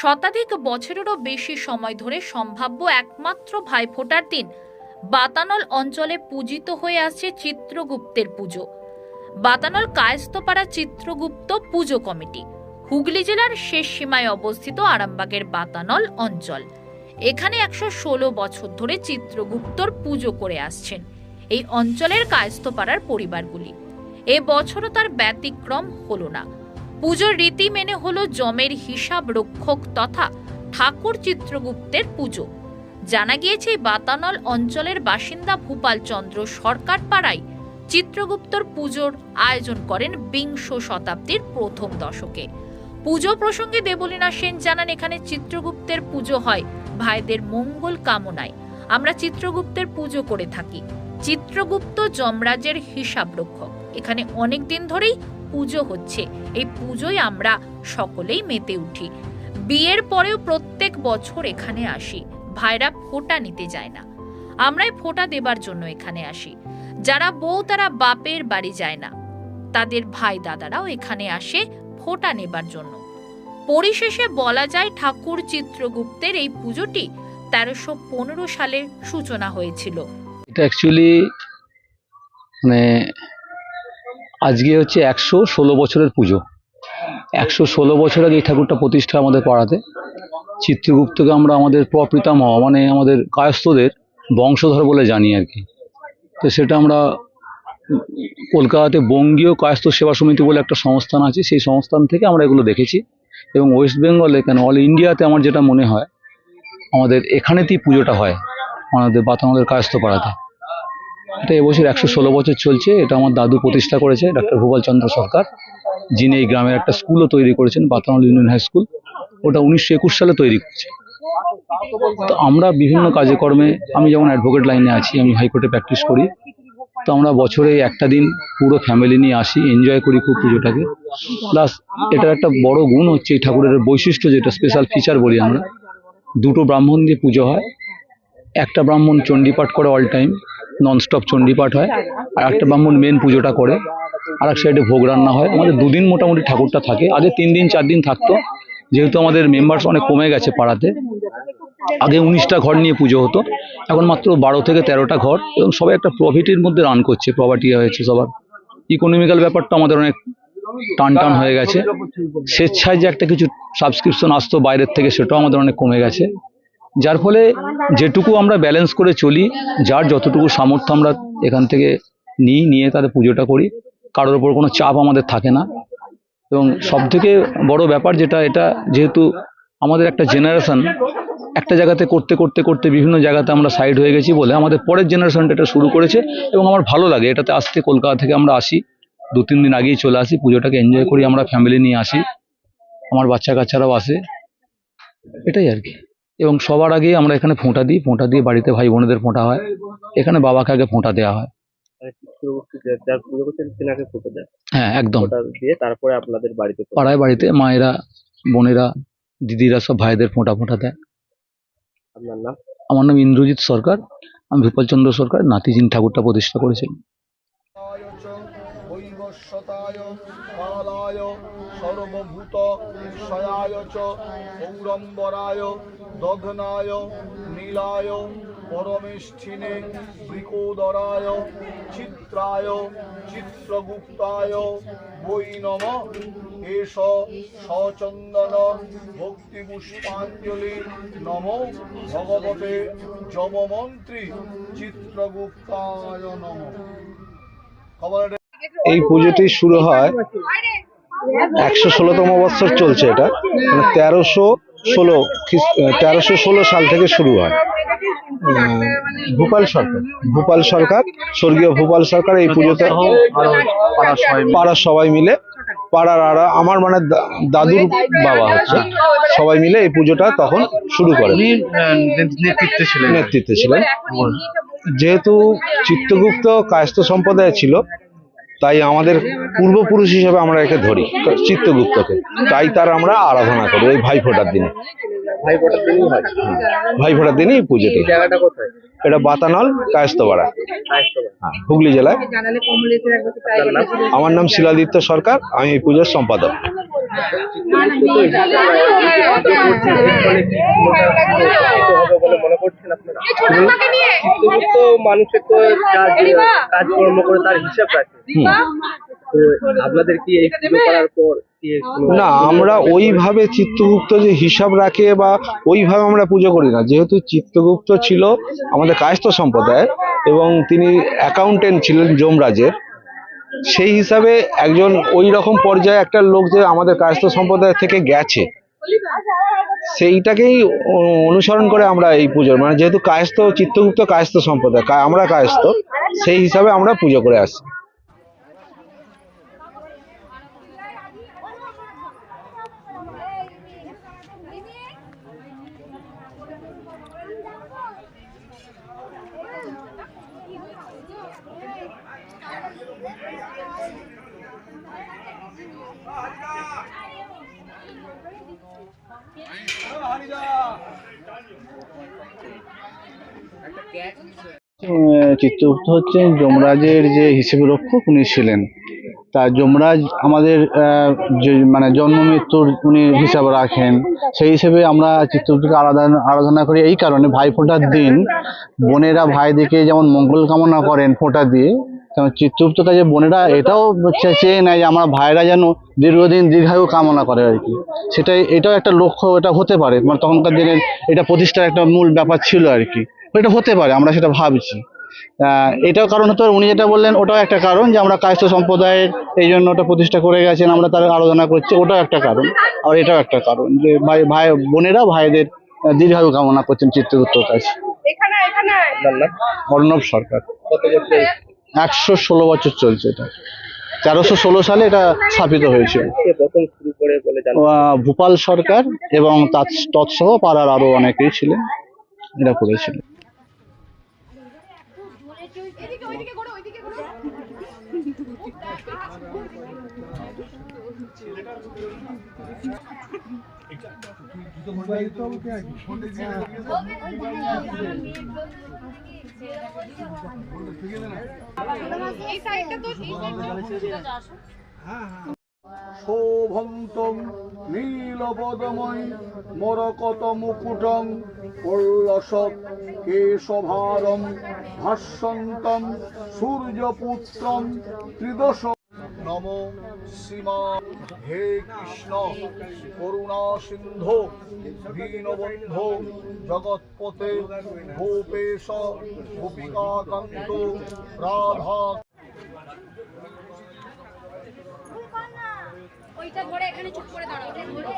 শতাধিক বছরেরও বেশি সময় ধরে সম্ভাব্য একমাত্র ভাইফোঁটার দিন বাতানল অঞ্চলে পূজিত হয়ে আসছে চিত্রগুপ্তের পুজো। বাতানল কায়স্তপাড়া চিত্রগুপ্ত পুজো কমিটি, হুগলি জেলার শেষ সীমায় অবস্থিত আরামবাগের বাতানল অঞ্চল। এখানে একশো ষোলো বছর ধরে চিত্রগুপ্তর পুজো করে আসছেন এই অঞ্চলের কায়স্তপাড়ার পরিবারগুলি। এ বছরও তার ব্যতিক্রম হল না। পুজোর রীতি মেনে হলো জমের হিসাব রক্ষক তথা ঠাকুর চিত্রগুপ্তের পুজো। জানা গিয়েছে, বাতানল অঞ্চলের বাসিন্দা ভূপাল চন্দ্র সরকার পাড়ায় চিত্রগুপ্তর পুজোর আয়োজন করেন বিংশ শতাব্দীর প্রথম দশকে। পুজো প্রসঙ্গে দেবলীনা সেন জানান, এখানে চিত্রগুপ্তের পুজো হয় ভাইদের মঙ্গল কামনায়। আমরা চিত্রগুপ্তের পুজো করে থাকি। চিত্রগুপ্ত যমরাজের হিসাব রক্ষক। এখানে অনেক দিন ধরেই পুজো হচ্ছে। এই পুজোয় আমরা সকলেই মেতে উঠি। বিয়ের পরেও প্রত্যেক বছর এখানে আসি। ভাইরা ফোটা নিতে যায় না। আমরাই ফোঁটা দেবার জন্য এখানে আসি। যারা বউ, তারা বাপের বাড়ি যায় না। তাদের ভাই দাদারাও এখানে আসে ফোঁটা নেবার জন্য। পরিশেষে বলা যায় ঠাকুর চিত্রগুপ্তের এই পুজোটি তেরোশো পনেরো সালে সূচনা হয়েছিল। এটা অ্যাকচুয়ালি মানে আজকে হচ্ছে একশো ষোলো বছরের পুজো। একশো ষোলো বছর আগে এই ঠাকুরটা প্রতিষ্ঠা আমাদের পাড়াতে। চিত্রগুপ্তকে আমরা আমাদের প্রপিতামহ মানে আমাদের কায়স্থদের বংশধর বলে জানি আর কি। তো সেটা আমরা কলকাতাতে বঙ্গীয় কায়স্থ সেবা সমিতি বলে একটা সংস্থান আছে, সেই সংস্থান থেকে আমরা এগুলো দেখেছি। এবং ওয়েস্ট বেঙ্গলে কেন, অল ইন্ডিয়াতে আমার যেটা মনে হয়, আমাদের এখানেতেই পুজোটা হয়, আমাদের বাতামাদের কায়স্থ পাড়াতে। এটা এবছর একশো ষোলো বছর চলছে, এটা আমার দাদু প্রতিষ্ঠা করেছে ডক্টর ভূপাল চন্দ্র সরকার, যিনি এই গ্রামের একটা স্কুলও তৈরি করেছেন বাতানল ইউনিয়ন হাই স্কুল ওটা উনিশশো একুশ সালে তৈরি করেছে তো আমরা বিভিন্ন কাজে কর্মে আমি যেমন অ্যাডভোকেট লাইনে আছি, আমি হাইকোর্টে প্র্যাকটিস করি, তো আমরা বছরে একটা দিন পুরো ফ্যামিলি নিয়ে আসি এনজয় করি খুব পুজোটাকে। প্লাস এটার একটা বড় গুণ হচ্ছে, এই ঠাকুরের বৈশিষ্ট্য যেটা স্পেশাল ফিচার বলি আমরা, দুটো ব্রাহ্মণ দিয়ে পুজো হয়, একটা ব্রাহ্মণ চণ্ডীপাঠ করে অল টাইম ননস্টপ চণ্ডীপাঠ হয়। আর একটা ব্রাহ্মণ মেন পুজোটা করে। আর এক সাইডে ভোগ রান্না হয়। আমাদের দুদিন মোটামুটি ঠাকুরটা থাকে। আগে তিন দিন, চার দিন থাকতো। যেহেতু আমাদের মেম্বার্স অনেক কমে গেছে পাড়াতে। আগে উনিশটা ঘর নিয়ে পুজো হতো। এখন মাত্র বারো থেকে তেরোটা ঘর। এবং সবাই একটা প্রফিটের মধ্যে রান করছে। প্রপার্টি হয়েছে সবার। ইকোনমিক্যাল ব্যাপারটা আমাদের অনেক টান টান হয়ে গেছে। স্বেচ্ছায় যে একটা কিছু সাবস্ক্রিপশন আসতো বাইরের থেকে, সেটাও আমাদের অনেক কমে গেছে। যার ফলে যেটুকু আমরা ব্যালেন্স করে চলি, যার যতটুকু সামর্থ্য আমরা এখান থেকে নিই, নিয়ে তাদের পুজোটা করি, কারোর ওপর কোনো চাপ আমাদের থাকে না। এবং সব থেকে বড় ব্যাপার যেটা, এটা যেহেতু আমাদের একটা জেনারেশন একটা জায়গাতে করতে করতে করতে বিভিন্ন জায়গাতে আমরা সাইড হয়ে গেছি বলে আমাদের পরের জেনারেশনটা এটা শুরু করেছে এবং আমার ভালো লাগে। এটাতে আসতে কলকাতা থেকে আমরা আসি, দু, তিন দিন আগেই চলে আসি, পুজোটাকে এনজয় করি, আমরা ফ্যামিলি নিয়ে আসি, আমার বাচ্চা কাচ্চারাও আসে, এটাই আর কি। এবং সবার আগে আমরা এখানে ফোঁটা দিই ফোঁটা দিয়ে বাড়িতে ভাই বোনেদের ফোঁটা হয়। এখানে বাবাকে আগে ফোঁটা দেওয়া হয়। হ্যাঁ একদম। তারপরে আপনাদের বাড়িতে পাড়ায় বাড়িতে মায়েরা বোনেরা দিদিরা সব ভাইদের ফোঁটা ফোঁটা দেয়। আপনার নাম? আমার নাম ইন্দ্রজিৎ সরকার আমি ভূপালচন্দ্র সরকার নাতিজিন ঠাকুরটা প্রতিষ্ঠা করেছেন। সংশয়ায় চ পৌরম্বরায় দগ্নায় নীলায় পরমেষ্ঠিনে বৃকোদরায় চিত্রায় চিত্রগুপ্তায় বৈ নম এষ সচন্দন ভক্তিপুষ্পাঞ্জলি নম ভগবতে যমমন্ত্রী চিত্রগুপ্তায় নম এই পুজোটি শুরু হয় একশো ষোলোতম বৎসর চলছে এটা। মানে তেরোশো ষোলো তেরোশো ষোলো সাল থেকে শুরু হয়। ভূপাল সরকার। ভূপাল সরকার স্বর্গীয় ভূপাল সরকার এই পুজোতে পাড়ার সবাই মিলে পাড়ার আর আমার মানে দাদুর বাবা হচ্ছে সবাই মিলে এই পুজোটা তখন শুরু করে। নেতৃত্বে ছিলেন। নেতৃত্বে ছিলেন। যেহেতু চিত্রগুপ্ত কায়স্থ সম্প্রদায় ছিল তাই আমাদের পূর্বপুরুষ হিসেবে আমরা একে ধরি চিত্রগুপ্তকে তাই তার আমরা আরাধনা করি ওই ভাইফোঁটার দিনে। ভাই ফোটার দিনই হয়? ভাইফোঁটার দিনই এই পুজোটা জায়গাটা কোথায়? এটা বাতানল কায়স্থবাড়ি। হ্যাঁ হুগলি জেলায়। আমার নাম শিলাদিত্য সরকার আমি এই পুজোর সম্পাদক চিত্রগুপ্ত তো এই যে পুজো করছেন ফলে কি চিত্রগুপ্ত হবে বলে মনে করছেন মানুষের তো যা কাজকর্ম করে তার হিসাব রাখে। আপনাদের কি এই পুজো করার পর না আমরা ওইভাবে চিত্রগুপ্ত যে হিসাব রাখে বা ওইভাবে আমরা পুজো করি না। যেহেতু চিত্রগুপ্ত ছিল আমাদের কায়স্থ সম্প্রদায়ের এবং তিনি অ্যাকাউন্টেন্ট ছিলেন যমরাজের সেই হিসাবে একজন ওই রকম পর্যায়ে একটা লোক যে আমাদের কায়স্থ সম্প্রদায় থেকে গেছে। সেইটাকেই অনুসরণ করে আমরা এই পুজোর মানে যেহেতু কায়স্থ, চিত্রগুপ্ত কায়স্থ সম্প্রদায় আমরা কায়স্থ, সেই হিসাবে আমরা পুজো করে আসি। চিত্রগুপ্ত হচ্ছেন যমরাজের যে হিসেবে রক্ষক উনি ছিলেন। তা যমরাজ আমাদের মানে জন্ম মৃত্যুর উনি হিসাব রাখেন। সেই হিসেবে আমরা চিত্রগুপ্তকে আরাধনা আরাধনা করি এই কারণে ভাই ফোঁটার দিন, বোনেরা ভাইদেরকে যেমন মঙ্গল কামনা করেন ফোঁটা দিয়ে চিত্রগুপ্ত যে বোনেরা এটাও চেয়ে নেয় যে আমার ভাইরা যেন দীর্ঘদিন দীর্ঘায়ু কামনা করে আর কি। সেটাই এটাও একটা লক্ষ্য এটা হতে পারে। মানে তখনকার দিনের এটা প্রতিষ্ঠার একটা মূল ব্যাপার ছিল আর কি। এটা হতে পারে আমরা সেটা ভাবছি। আহ, এটাও কারণ হতে পারে উনি যেটা বললেন ওটাও একটা কারণ যে আমরা কায়স্থ সম্প্রদায়ের এই জন্য ওটা প্রতিষ্ঠা করে গেছেন আমরা তার আলোচনা করছি ওটাও একটা কারণ। আর এটাও একটা কারণ যে ভাই ভাই বোনেরা ভাইদের দীর্ঘায়ু কামনা করছেন চিত্রগুপ্তর কাছে। অর্ণব সরকার। কত বছর? একশো ষোলো বছর চলছে এটা। তেরোশো ষোলো সালে এটা স্থাপিত হয়েছিল। ভূপাল সরকার এবং তাৎ- তৎসহ পাড়ার আরও অনেকেই ছিলেন, এরা করেছিল। শোভন্তম নীলপদময় মরকত মুকুটং পল্লসৎ কেশভারম ভাস্যন্তম সূর্যপুত্রম ত্রিদশ নম সীমা হে কৃষ্ণ, করুণা সিন্ধু, দীনবন্ধু জগৎপতে ভূপেশ, গোপিকাকান্ত, রাধা ওইটা ধরে এখানে চুপ করে দাঁড়াও। ধরে